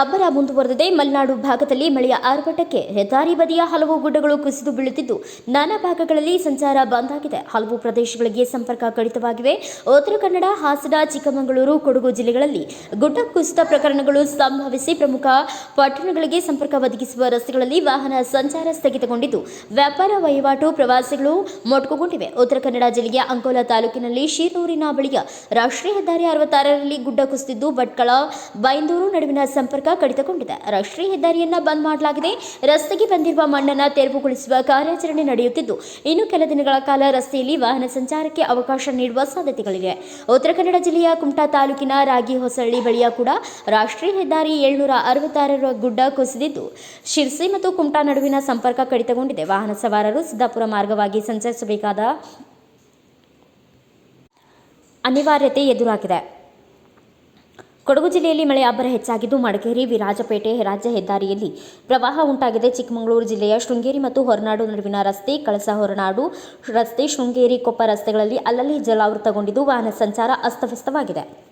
ಅಬ್ಬರ ಮುಂದುವರೆದಿದೆ. ಮಲೆನಾಡು ಭಾಗದಲ್ಲಿ ಮಳೆಯ ಆರ್ಭಟಕ್ಕೆ ಹೆದ್ದಾರಿ ಬದಿಯ ಹಲವು ಗುಡ್ಡಗಳು ಕುಸಿದು ಬೀಳುತ್ತಿದ್ದು, ನಾನಾ ಭಾಗಗಳಲ್ಲಿ ಸಂಚಾರ ಬಂದ್ ಆಗಿದೆ. ಹಲವು ಪ್ರದೇಶಗಳಿಗೆ ಸಂಪರ್ಕ ಕಡಿತವಾಗಿವೆ. ಉತ್ತರ ಕನ್ನಡ, ಹಾಸನ, ಚಿಕ್ಕಮಗಳೂರು, ಕೊಡಗು ಜಿಲ್ಲೆಗಳಲ್ಲಿ ಗುಡ್ಡ ಕುಸಿತ ಪ್ರಕರಣಗಳು ಸಂಭವಿಸಿ ಪ್ರಮುಖ ಪಟ್ಟಣಗಳಿಗೆ ಸಂಪರ್ಕ ಒದಗಿಸುವ ರಸ್ತೆಗಳಲ್ಲಿ ವಾಹನ ಸಂಚಾರ ಸ್ಥಗಿತಗೊಂಡಿದ್ದು, ವ್ಯಾಪಾರ ವಹಿವಾಟು ಪ್ರವಾಸಿಗಳು ಮೊಟಕುಗೊಂಡಿವೆ. ಉತ್ತರ ಕನ್ನಡ ಜಿಲ್ಲೆಯ ಅಂಕೋಲಾ ತಾಲೂಕಿನಲ್ಲಿ ಶೀರೂರಿನ ಬಳಿಯ ರಾಷ್ಟ್ರೀಯ ಹೆದ್ದಾರಿ ಅರವತ್ತಾರರಲ್ಲಿ ಗುಡ್ಡ ಕುಸಿದಿದ್ದು, ಭಟ್ಕಳ, ಬೈಂದೂರು ನಡುವಿನ ಸಂಪರ್ಕ ಕಡಿತಗೊಂಡಿದೆ. ರಾಷ್ಟ್ರೀಯ ಹೆದ್ದಾರಿಯನ್ನ ಬಂದ್ ಮಾಡಲಾಗಿದೆ. ರಸ್ತೆಗೆ ಬಂದಿರುವ ಮಣ್ಣನ್ನು ತೆರವುಗೊಳಿಸುವ ಕಾರ್ಯಾಚರಣೆ ನಡೆಯುತ್ತಿದ್ದು, ಇನ್ನು ಕೆಲ ದಿನಗಳ ಕಾಲ ರಸ್ತೆಯಲ್ಲಿ ವಾಹನ ಸಂಚಾರಕ್ಕೆ ಅವಕಾಶ ನೀಡುವ ಸಾಧ್ಯತೆಗಳಿವೆ. ಉತ್ತರ ಕನ್ನಡ ಜಿಲ್ಲೆಯ ಕುಮಟಾ ತಾಲೂಕಿನ ರಾಗಿ ಹೊಸಳ್ಳಿ ಬಳಿಯ ಕೂಡ ರಾಷ್ಟ್ರೀಯ ಹೆದ್ದಾರಿ ಏಳ್ನೂರ ಅರವತ್ತಾರರ ಗುಡ್ಡ ಕುಸಿದಿದ್ದು, ಶಿರ್ಸಿ ಮತ್ತು ಕುಮಟಾ ನಡುವಿನ ಸಂಪರ್ಕ ಕಡಿತಗೊಂಡಿದೆ. ವಾಹನ ಸವಾರರು ಸಿದ್ದಾಪುರ ಮಾರ್ಗವಾಗಿ ಸಂಚರಿಸಬೇಕಾದ ಅನಿವಾರ್ಯತೆ ಎದುರಾಗಿದೆ. ಕೊಡಗು ಜಿಲ್ಲೆಯಲ್ಲಿ ಮಳೆ ಅಬ್ಬರ ಹೆಚ್ಚಾಗಿದ್ದು, ಮಡಿಕೇರಿ, ವಿರಾಜಪೇಟೆ ರಾಜ್ಯ ಹೆದ್ದಾರಿಯಲ್ಲಿ ಪ್ರವಾಹ ಉಂಟಾಗಿದೆ. ಚಿಕ್ಕಮಗಳೂರು ಜಿಲ್ಲೆಯ ಶೃಂಗೇರಿ ಮತ್ತು ಹೊರನಾಡು ನಡುವಿನ ರಸ್ತೆ, ಕಳಸ ಹೊರನಾಡು ರಸ್ತೆ, ಶೃಂಗೇರಿ ಕೊಪ್ಪ ರಸ್ತೆಗಳಲ್ಲಿ ಅಲ್ಲಲ್ಲಿ ಜಲಾವೃತಗೊಂಡಿದ್ದು, ವಾಹನ ಸಂಚಾರ ಅಸ್ತವ್ಯಸ್ತವಾಗಿದೆ.